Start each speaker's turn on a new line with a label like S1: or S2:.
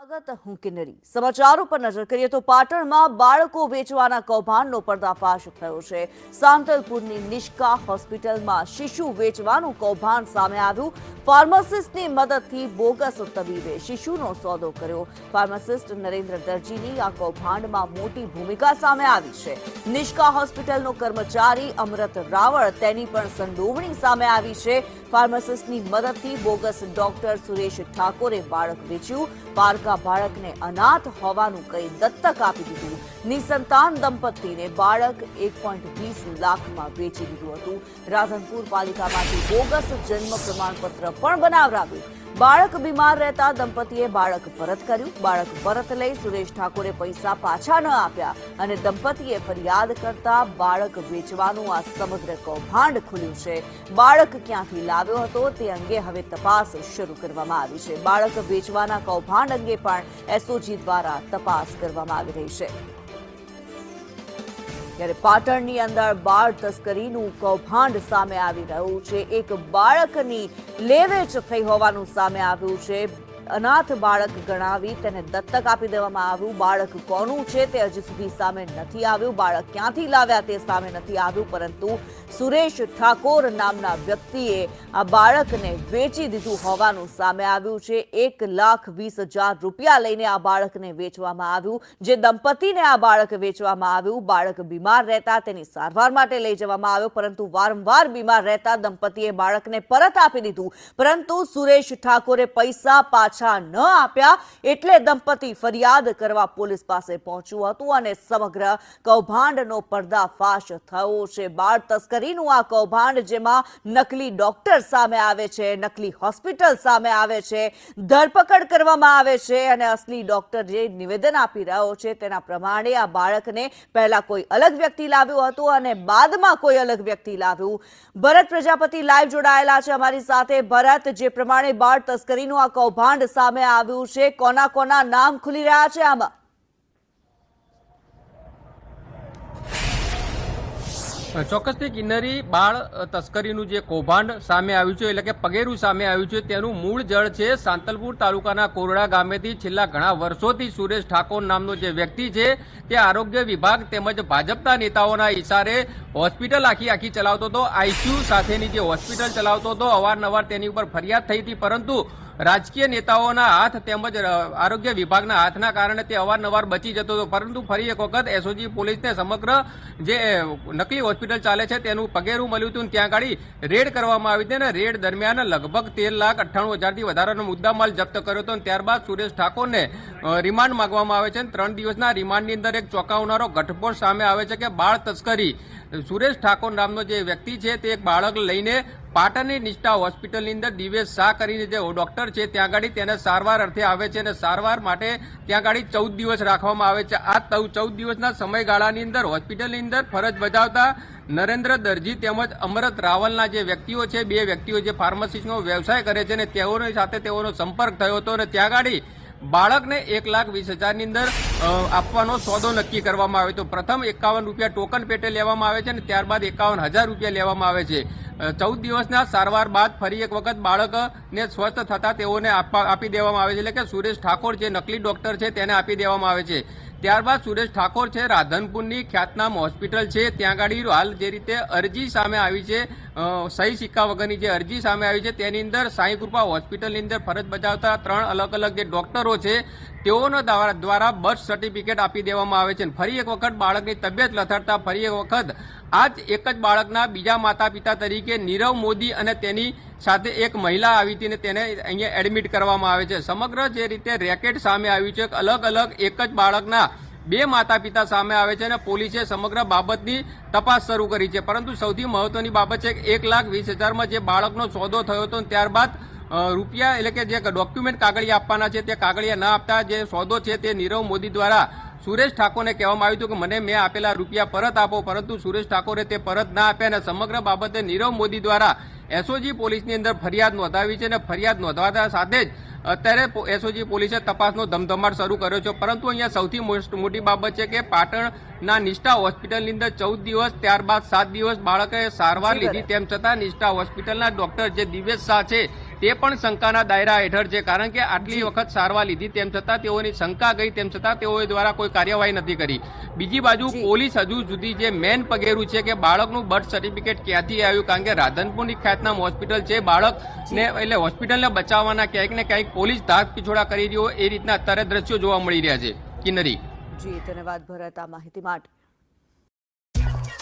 S1: સ્વાગત હું કિન્નરી. સમાચારો પર નજર કરીએ તો પાટણમાં બાળકો વેચવાના કૌભાંડનો પર્દાફાશ થયો છે. સાંતલપુરની નિષ્કા હોસ્પિટલમાં શિશુ વેચવાનું કૌભાંડ સામે આવ્યું. ફાર્માસિસ્ટની મદદથી બોગસ તબીબે શિશુનો સોદો કર્યો. ફાર્માસિસ્ટ નરેન્દ્ર દરજીની આ કૌભાંડમાં મોટી ભૂમિકા સામે આવી છે. નિષ્કા હોસ્પિટલનો કર્મચારી અમરત રાવળ તેની પણ સંડોવણી સામે આવી છે. ફાર્માસિસ્ટની મદદથી બોગસ ડોક્ટર સુરેશ ઠાકોરે બાળક વેચ્યું. પારકા બાળકને અનાથ હોવાનું કહી દત્તક આપી દીધું. નિસંતાન દંપતીને બાળક એક પોઈન્ટ વીસ લાખમાં વેચી દીધું હતું. રાધનપુર પાલિકામાંથી બોગસ જન્મ પ્રમાણપત્ર પણ બનાવરાવ્યું બાળક બીમાર રહેતા દંપતીએ બાળક પરત કર્યું. બાળક પરત લઈ સુરેશ ઠાકોરે પૈસા પાછા ન આપ્યા અને દંપતીએ ફરિયાદ કરતા બાળક વેચવાનું આ સમગ્ર કૌભાંડ ખુલ્યું છે. બાળક ક્યાંથી લાવ્યો હતો તે અંગે હવે તપાસ શરૂ કરવામાં આવી છે. બાળક વેચવાના કૌભાંડ અંગે પણ એસઓજી દ્વારા તપાસ કરવામાં આવી રહી છે. ત્યારે પાટણની અંદર બાળ તસ્કરીનું કૌભાંડ સામે આવી રહ્યું છે. એક બાળકની લેવેચ થઈ હોવાનું સામે આવ્યું છે. અનાથ બાળક ગણાવી તેને દત્તક આપી દેવામાં આવ્યું. બાળક કોનું છે તે હજી સુધી સામે નથી આવ્યું. બાળક ક્યાંથી લાવ્યા તે સામે નથી આવ્યું, પરંતુ સુરેશ ઠાકોર નામના વ્યક્તિએ આ બાળકને વેચી દીધું હોવાનું સામે આવ્યું છે. એક લાખ વીસ હજાર રૂપિયા લઈને આ બાળકને વેચવામાં આવ્યું. જે દંપતીને આ બાળક વેચવામાં આવ્યું, બાળક બીમાર રહેતા તેની સારવાર માટે લઈ જવામાં આવ્યો, પરંતુ વારંવાર બીમાર રહેતા દંપતીએ બાળકને પરત આપી દીધું. પરંતુ સુરેશ ઠાકોરે પૈસા પાછા ન આપ્યા એટલે દંપતી ફરિયાદ કરવા પોલીસ પાસે પહોંચ્યું હતું અને સમગ્ર કૌભાંડનો પર્દાફાશ થયો છે. બાળ તસ્કરીનું આ કૌભાંડ જેમાં નકલી ડોક્ટર સામે આવે છે, નકલી હોસ્પિટલ સામે આવે છે, ધરપકડ કરવામાં આવે છે અને અસલી ડોક્ટર જે નિવેદન આપી રહ્યો છે તેના પ્રમાણે આ બાળકને પહેલા કોઈ અલગ વ્યક્તિ લાવ્યું હતું અને બાદમાં કોઈ અલગ વ્યક્તિ લાવ્યું. ભરત પ્રજાપતિ લાઈવ જોડાયેલા છે અમારી સાથે. ભરત, જે પ્રમાણે બાળ તસ્કરીનું આ કૌભાંડ સામે આવ્યું છે. કોના કોના નામ ખુલી રહ્યા છે આમાં?
S2: ચોક્કસથી કિન્નરી બાળ તસ્કરીનું જે કૌભાંડ સામે આવ્યું છે, એટલે કે પગેરું સામે આવ્યું છે, તેનું મૂળ જળ છે સાંતલપુર તાલુકાના કોરડા ગામેથી છેલ્લા ઘણા વર્ષોથી સુરેશ ઠાકોર નામનો જે વ્યક્તિ છે, તે આરોગ્ય વિભાગ તેમજ ભાજપના નેતાઓના ઇશારે હોસ્પિટલ આખી આખી ચલાવતો હતો. આઈસીયુ સાથેની જે હોસ્પિટલ ચલાવતો હતો, અવારનવાર તેની ઉપર ફરિયાદ થઈ હતી, પરંતુ રાજકીય નેતાઓના હાથ તેમજ આરોગ્ય વિભાગના હાથના કારણે તે અવારનવાર બચી જતો હતો. પરંતુ ફરી એક વખત એસઓજી પોલીસને સમગ્ર જે નકલી હોસ્પિટલ ચાલે છે તેનું પગેરું મળ્યું હતું ત્યાં ગાડી રેડ કરવામાં આવી હતી અને રેડ દરમિયાન લગભગ તેર લાખ અઠ્ઠાણું હજારથી વધારાનો મુદ્દામાલ જપ્ત કર્યો હતો અને ત્યારબાદ સુરેશ ઠાકોરને રિમાન્ડ માંગવામાં આવે છે ત્રણ દિવસના રિમાન્ડની અંદર એક ચોંકાવનારો ઘટસ્ફોટ સામે આવે છે કે બાળ તસ્કરી સુરેશ ઠાકોર નામનો જે વ્યક્તિ છે, તે એક બાળક લઈને પાટણની નિષ્ઠા હોસ્પિટલની અંદર દિવેશ શાહ કરીને જે ડૉક્ટર છે, ત્યાં આગળ તેને સારવાર અર્થે આવે છે અને સારવાર માટે ત્યાં આગળ ચૌદ દિવસ રાખવામાં આવે છે. આ ચૌદ દિવસના સમયગાળાની અંદર હોસ્પિટલની અંદર ફરજ બજાવતા નરેન્દ્ર દરજી તેમજ અમરત રાવલના જે વ્યક્તિઓ છે, બે વ્યક્તિઓ જે ફાર્મસિસ્ટનો વ્યવસાય કરે છે અને તેઓની સાથે તેઓનો સંપર્ક થયો હતો અને ત્યાં આગળ બાળકને એક લાખ વીસ હજારની અંદર આપવાનો સોદો નક્કી કરવામાં આવે. તો પ્રથમ એકાવન રૂપિયા ટોકન પેટે લેવામાં આવે છે અને ત્યારબાદ એકાવન હજાર રૂપિયા લેવામાં આવે છે. ચૌદ દિવસના સારવાર બાદ ફરી એક વખત બાળકને સ્વસ્થ થતા તેઓને આપી દેવામાં આવે છે. એટલે કે સુરેશ ઠાકોર, જે નકલી ડોક્ટર છે, તેને આપી દેવામાં આવે છે. ત્યારબાદ સુરેશ ઠાકોર છે, રાધનપુરની ખ્યાતનામ હોસ્પિટલ છે. ત્યાં ગાડી હાલ જે રીતે અરજી સામે આવી છે સહી સિક્કા વગરની જે અરજી સામે આવી છે, તેની અંદર સાંઈ કૃપા હોસ્પિટલની અંદર ફરજ બજાવતા ત્રણ અલગ અલગ જે ડૉક્ટરો છે તેઓનો દ્વારા બર્થ સર્ટિફિકેટ આપી દેવામાં આવે છે ફરી એક વખત બાળકની તબિયત લથડતા ફરી એક વખત આ જ એક જ બાળકના બીજા માતા પિતા તરીકે નીરવ મોદી અને તેની સાથે એક મહિલા આવી હતી અને તેને અહીંયા એડમિટ કરવામાં આવે છે. સમગ્ર જે રીતે રેકેટ સામે આવ્યું છે અલગ અલગ એક જ બાળકના બે માતા પિતા સામે આવે છે અને પોલીસે સમગ્ર બાબતની તપાસ શરૂ કરી છે. પરંતુ સૌથી મહત્વની બાબત છે એક લાખ વીસ હજારમાં જે બાળકનો સોદો થયો હતો ત્યારબાદ રૂપિયા એટલે કે જે ડોક્યુમેન્ટ કાગળિયા આપવાના છે તે કાગળિયા ના આપતા જે સોદો છે તે નીરવ મોદી દ્વારા સુરેશ ઠાકોરને કહેવામાં આવ્યું હતું કે મને મેં આપેલા રૂપિયા પરત આપો પરંતુ સુરેશ ઠાકોરે તે પરત ના આપ્યા અને સમગ્ર બાબતે નીરવ મોદી દ્વારા એસઓજી પોલીસની અંદર ફરિયાદ નોંધાવી છે અને ફરિયાદ નોંધાવતા સાથે જ અત્યારે એસઓજી પોલીસે તપાસનો ધમધમાટ શરૂ કર્યો છે. પરંતુ અહીંયા સૌથી મોટી બાબત છે કે પાટણના નિષ્ઠા હોસ્પિટલની અંદર ચૌદ દિવસ ત્યારબાદ સાત દિવસ બાળકે સારવાર લીધી. તેમ છતાં નિષ્ઠા હોસ્પિટલના ડોક્ટર જે દિવેશ શાહ છે તે પણ શંકાના દાયરા હેઠળ છે કારણ કે આટલી વખત સારવાર લીધી તેમ છતાં તેઓની શંકા ગઈ તેમ છતાં તેઓ દ્વારા કોઈ કાર્યવાહી નથી કરી. બીજી બાજુ પોલીસ હજુ સુધી જે મેન પગેરું છે કે બાળકનું બર્થ સર્ટિફિકેટ ક્યાંથી આવ્યું કારણ કે રાધનપુરની ખ્યાતનામ હોસ્પિટલ છે બાળકને એટલે હોસ્પિટલને બચાવવાના ક્યાંક ને ક્યાંક પોલીસ ધાક પીછોડા કરી રહ્યો એ રીતના અત્યારે દ્રશ્યો જોવા મળી રહ્યા છે. કિન્નરી.
S1: જી ધન્યવાદ ભરત આ માહિતી માટે.